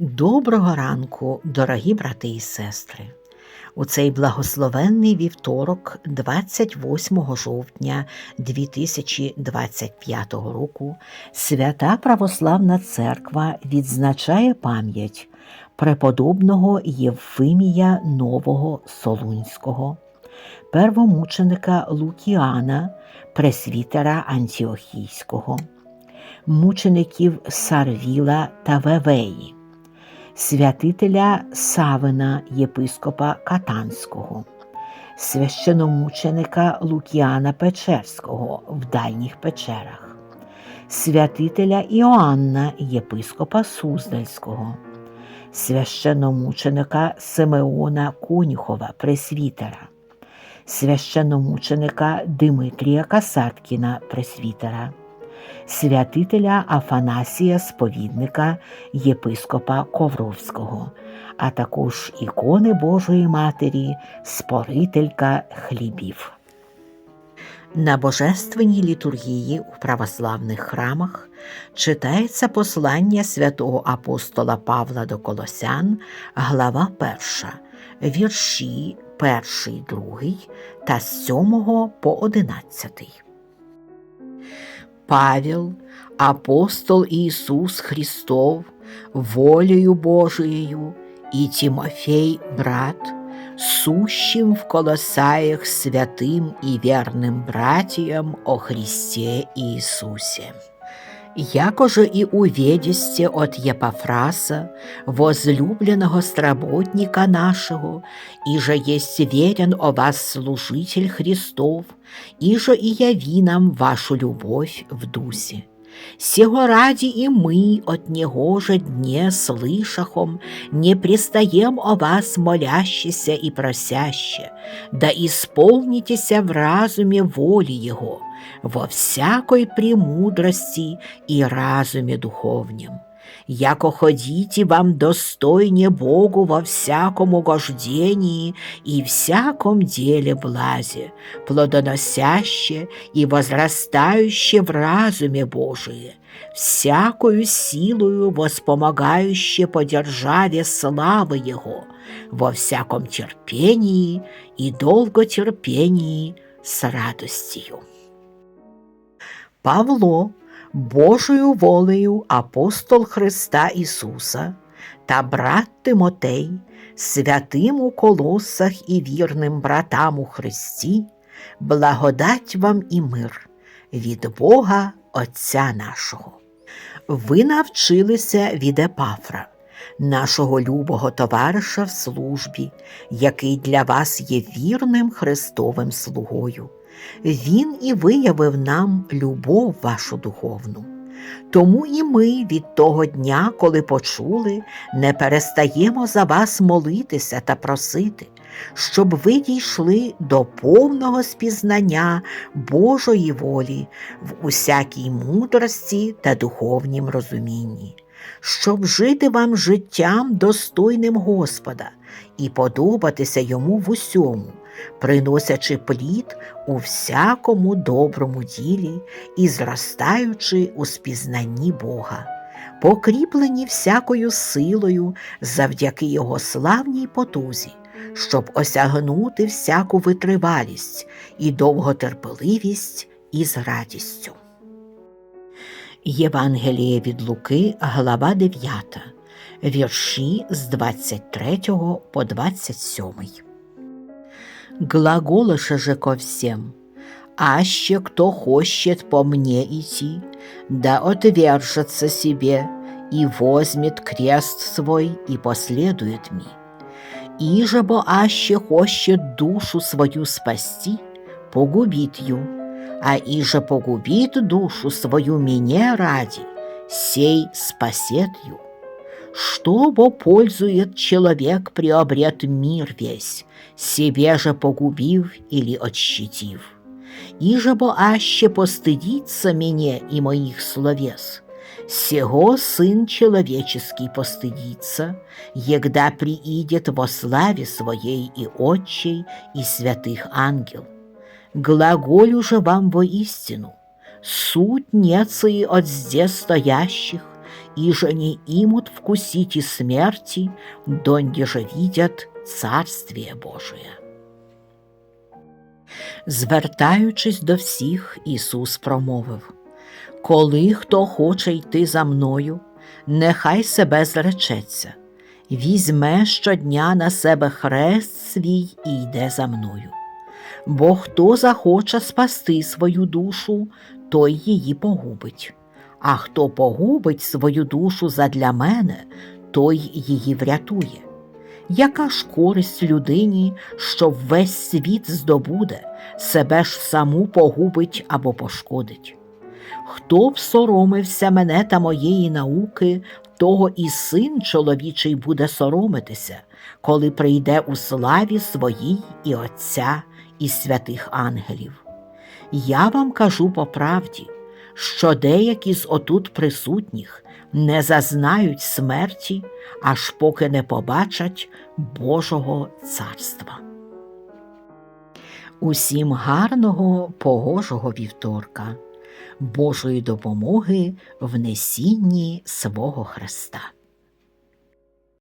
Доброго ранку, дорогі брати і сестри! У цей благословенний вівторок, 28 жовтня 2025 року, Свята Православна Церква відзначає пам'ять преподобного Євфимія Нового Солунського, первомученика Лукіана, пресвітера Антіохійського, мучеників Сарвіла та Вевеї святителя Савина єпископа Катанського, священомученика Лукіана Печерського в Дальніх Печерах, святителя Іоанна єпископа Суздальського, священомученика Симеона Конюхова Пресвітера, священомученика Димитрія Касаткіна Пресвітера святителя Афанасія Сповідника єпископа Ковровського, а також ікони Божої Матері, спорителька хлібів. На божественній літургії у православних храмах читається послання святого апостола Павла до Колосян, глава 1, вірші 1, 2 та з 7 по 11. Павел, апостол Иисус Христов, волею Божиею, и Тимофей, брат, сущим в Колосаях святым и верным братьям о Христе Иисусе. Якоже и уведесте от Епафраса, возлюбленного стработника нашего, и же есть верен о вас служитель Христов, и же и яви нам вашу любовь в дусе. Сего ради и мы от Него же дне слышахом не пристаем о вас молящися и просяще, да исполнитеся в разуме воли Его, во всякой премудрости и разуме духовнем яко ходите вам достойне Богу во всяком угождении и всяком деле блазе, плодоносяще и возрастающее в разуме Божие, всякую силою воспомогающее по державе славы Его, во всяком терпении и долготерпении с радостью. Павло Божою волею апостол Христа Ісуса та брат Тимотей, святим у колосах і вірним братам у Христі, благодать вам і мир від Бога Отця нашого. Ви навчилися від Епафра, нашого любого товариша в службі, який для вас є вірним Христовим слугою. Він і виявив нам любов вашу духовну. Тому і ми від того дня, коли почули, не перестаємо за вас молитися та просити, щоб ви дійшли до повного спізнання Божої волі в усякій мудрості та духовнім розумінні, щоб жити вам життям достойним Господа і подобатися йому в усьому приносячи плід у всякому доброму ділі і зростаючи у спізнанні Бога, покріплені всякою силою завдяки Його славній потузі, щоб осягнути всяку витривалість і довготерпеливість із радістю. Євангеліє від Луки, глава 9, вірші з 23 по 27 глаголоша же ко всем, «Аще кто хочет по мне идти, да отвержется себе и возьмет крест свой и последует мне. Иже бо аще хочет душу свою спасти, погубит ее, а иже погубит душу свою мне ради, сей спасет ее. Что пользует человек, приобрет мир весь, себе же погубив или отщитив? Иже бо аще постыдится мне и моих словес, сего Сын Человеческий постыдится, егда приидет во славе Своей и Отчей, и святых ангел. Глаголю же вам во истину, суть нецы от здесь стоящих, и же не имут вкусить и смерти, донде же видят Царствие Божие. Звертаючись до всіх, Ісус промовив Коли хто хоче йти за мною, нехай себе зречеться, візьме щодня на себе хрест свій і йде за мною. Бо хто захоче спасти свою душу, той її погубить. А хто погубить свою душу задля мене, той її врятує. Яка ж користь людині, що весь світ здобуде, себе ж саму погубить або пошкодить? Хто б соромився мене та моєї науки, того і син чоловічий буде соромитися, коли прийде у славі своїй і Отця, і святих ангелів. Я вам кажу по правді, що деякі з отут присутніх не зазнають смерті, аж поки не побачать Божого царства. Усім гарного погожого вівторка, Божої допомоги в несінні свого Христа.